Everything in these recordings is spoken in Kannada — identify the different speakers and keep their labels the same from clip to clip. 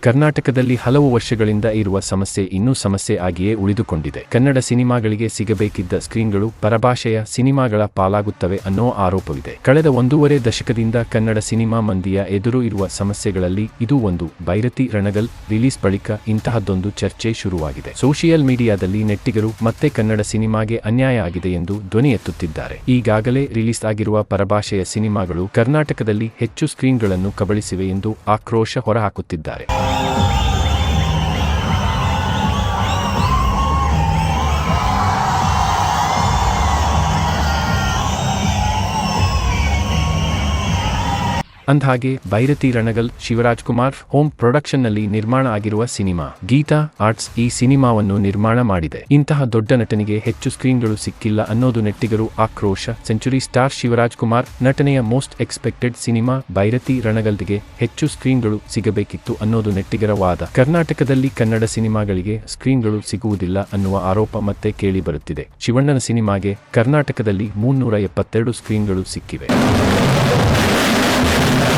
Speaker 1: ಕರ್ನಾಟಕದಲ್ಲಿ ಹಲವು ವರ್ಷಗಳಿಂದ ಇರುವ ಸಮಸ್ಯೆ ಇನ್ನೂ ಸಮಸ್ಯೆ ಆಗಿಯೇ ಉಳಿದುಕೊಂಡಿದೆ. ಕನ್ನಡ ಸಿನಿಮಾಗಳಿಗೆ ಸಿಗಬೇಕಿದ್ದ ಸ್ಕ್ರೀನ್ಗಳು ಪರಭಾಷೆಯ ಸಿನಿಮಾಗಳ ಪಾಲಾಗುತ್ತವೆ ಅನ್ನೋ ಆರೋಪವಿದೆ. ಕಳೆದ ಒಂದೂವರೆ ದಶಕದಿಂದ ಕನ್ನಡ ಸಿನಿಮಾ ಮಂದಿಯ ಎದುರು ಇರುವ ಸಮಸ್ಯೆಗಳಲ್ಲಿ ಇದು ಒಂದು. ಬೈರತಿ ರಣಗಲ್ ರಿಲೀಸ್ ಬಳಿಕ ಇಂತಹದ್ದೊಂದು ಚರ್ಚೆ ಶುರುವಾಗಿದೆ. ಸೋಷಿಯಲ್ ಮೀಡಿಯಾದಲ್ಲಿ ನೆಟ್ಟಿಗರು ಮತ್ತೆ ಕನ್ನಡ ಸಿನಿಮಾಗೆ ಅನ್ಯಾಯ ಆಗಿದೆ ಎಂದು ಧ್ವನಿ ಎತ್ತುತ್ತಿದ್ದಾರೆ. ಈಗಾಗಲೇ ರಿಲೀಸ್ ಆಗಿರುವ ಪರಭಾಷೆಯ ಸಿನಿಮಾಗಳು ಕರ್ನಾಟಕದಲ್ಲಿ ಹೆಚ್ಚು ಸ್ಕ್ರೀನ್ಗಳನ್ನು ಕಬಳಿಸಿವೆ ಎಂದು ಆಕ್ರೋಶ ಹೊರಹಾಕುತ್ತಿದ್ದಾರೆ. Bye. ಅಂದ್ಹಾಗೆ ಬೈರತಿ ರಣಗಲ್ ಶಿವರಾಜ್ ಕುಮಾರ್ ಹೋಮ್ ಪ್ರೊಡಕ್ಷನ್ನಲ್ಲಿ ನಿರ್ಮಾಣ ಆಗಿರುವ ಸಿನಿಮಾ, ಗೀತಾ ಆರ್ಟ್ಸ್ ಈ ಸಿನಿಮಾವನ್ನು ನಿರ್ಮಾಣ ಮಾಡಿದೆ. ಇಂತಹ ದೊಡ್ಡ ನಟನಿಗೆ ಹೆಚ್ಚು ಸ್ಕ್ರೀನ್ಗಳು ಸಿಕ್ಕಿಲ್ಲ ಅನ್ನೋದು ನೆಟ್ಟಿಗರು ಆಕ್ರೋಶ. ಸೆಂಚುರಿ ಸ್ಟಾರ್ ಶಿವರಾಜ್ ಕುಮಾರ್ ನಟನೆಯ ಮೋಸ್ಟ್ ಎಕ್ಸ್ಪೆಕ್ಟೆಡ್ ಸಿನಿಮಾ ಬೈರತಿ ರಣಗಲ್ಗೆ ಹೆಚ್ಚು ಸ್ಕ್ರೀನ್ಗಳು ಸಿಗಬೇಕಿತ್ತು ಅನ್ನೋದು ನೆಟ್ಟಿಗರ ವಾದ ಕರ್ನಾಟಕದಲ್ಲಿ ಕನ್ನಡ ಸಿನಿಮಾಗಳಿಗೆ ಸ್ಕ್ರೀನ್ಗಳು ಸಿಗುವುದಿಲ್ಲ ಅನ್ನುವ ಆರೋಪ ಮತ್ತೆ ಕೇಳಿಬರುತ್ತಿದೆ. ಶಿವಣ್ಣನ ಸಿನಿಮಾಗೆ ಕರ್ನಾಟಕದಲ್ಲಿ ಮುನ್ನೂರ ಎಪ್ಪತ್ತೆರಡು ಸ್ಕ್ರೀನ್ಗಳು ಸಿಕ್ಕಿವೆ. Thank you.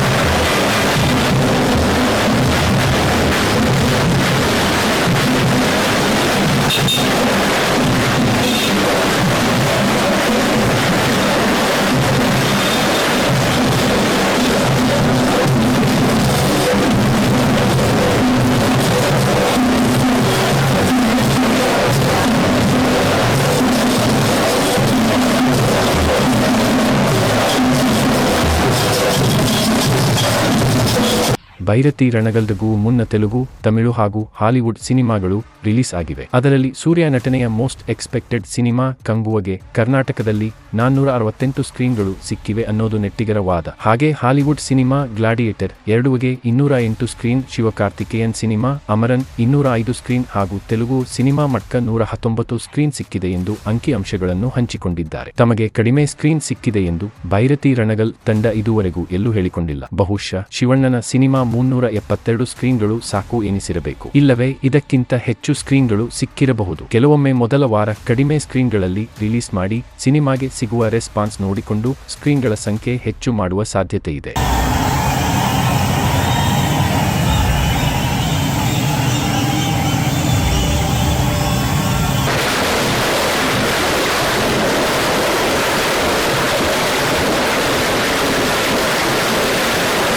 Speaker 1: ಬೈರತಿ ರಣಗಲ್ದಗೂ ಮುನ್ನ ತೆಲುಗು, ತಮಿಳು ಹಾಗೂ ಹಾಲಿವುಡ್ ಸಿನಿಮಾಗಳು ರಿಲೀಸ್ ಆಗಿವೆ. ಅದರಲ್ಲಿ ಸೂರ್ಯ ನಟನೆಯ ಮೋಸ್ಟ್ ಎಕ್ಸ್ಪೆಕ್ಟೆಡ್ ಸಿನಿಮಾ ಕಂಗುವಗೆ ಕರ್ನಾಟಕದಲ್ಲಿ ನಾನ್ನೂರ ಅರವತ್ತೆಂಟು ಸ್ಕ್ರೀನ್ಗಳು ಸಿಕ್ಕಿವೆ ಅನ್ನೋದು ನೆಟ್ಟಿಗರ ವಾದ ಹಾಗೆ ಹಾಲಿವುಡ್ ಸಿನಿಮಾ ಗ್ಲಾಡಿಯೇಟರ್ ಎರಡುವಗೆ ಇನ್ನೂರ ಎಂಟು ಸ್ಕ್ರೀನ್ ಶಿವಕಾರ್ತಿಕೇಯನ್ ಸಿನಿಮಾ, ಅಮರನ್ ಇನ್ನೂರ ಐದು ಸ್ಕ್ರೀನ್ ಹಾಗೂ ತೆಲುಗು ಸಿನಿಮಾ ಮಟ್ಕ ನೂರ ಹತ್ತೊಂಬತ್ತು ಸ್ಕ್ರೀನ್ ಸಿಕ್ಕಿದೆ ಎಂದು ಅಂಕಿಅಂಶಗಳನ್ನು ಹಂಚಿಕೊಂಡಿದ್ದಾರೆ. ತಮಗೆ ಕಡಿಮೆ ಸ್ಕ್ರೀನ್ ಸಿಕ್ಕಿದೆ ಎಂದು ಬೈರತಿ ರಣಗಲ್ ತಂಡ ಇದುವರೆಗೂ ಎಲ್ಲೂ ಹೇಳಿಕೊಂಡಿಲ್ಲ. ಬಹುಶಃ ಶಿವಣ್ಣನ ಸಿನಿಮಾ ಮುನ್ನೂರ ಎಪ್ಪತ್ತೆರಡು ಸ್ಕ್ರೀನ್ಗಳು ಸಾಕು ಎನಿಸಿರಬೇಕು. ಇಲ್ಲವೇ, ಇದಕ್ಕಿಂತ ಹೆಚ್ಚು ಸ್ಕ್ರೀನ್ಗಳು ಸಿಕ್ಕಿರಬಹುದು. ಕೆಲವೊಮ್ಮೆ ಮೊದಲ ವಾರ ಕಡಿಮೆ ಸ್ಕ್ರೀನ್ಗಳಲ್ಲಿ ರಿಲೀಸ್ ಮಾಡಿ ಸಿನಿಮಾಗೆ ಸಿಗುವ ರೆಸ್ಪಾನ್ಸ್ ನೋಡಿಕೊಂಡು ಸ್ಕ್ರೀನ್ಗಳ ಸಂಖ್ಯೆ ಹೆಚ್ಚು ಮಾಡುವ ಸಾಧ್ಯತೆ ಇದೆ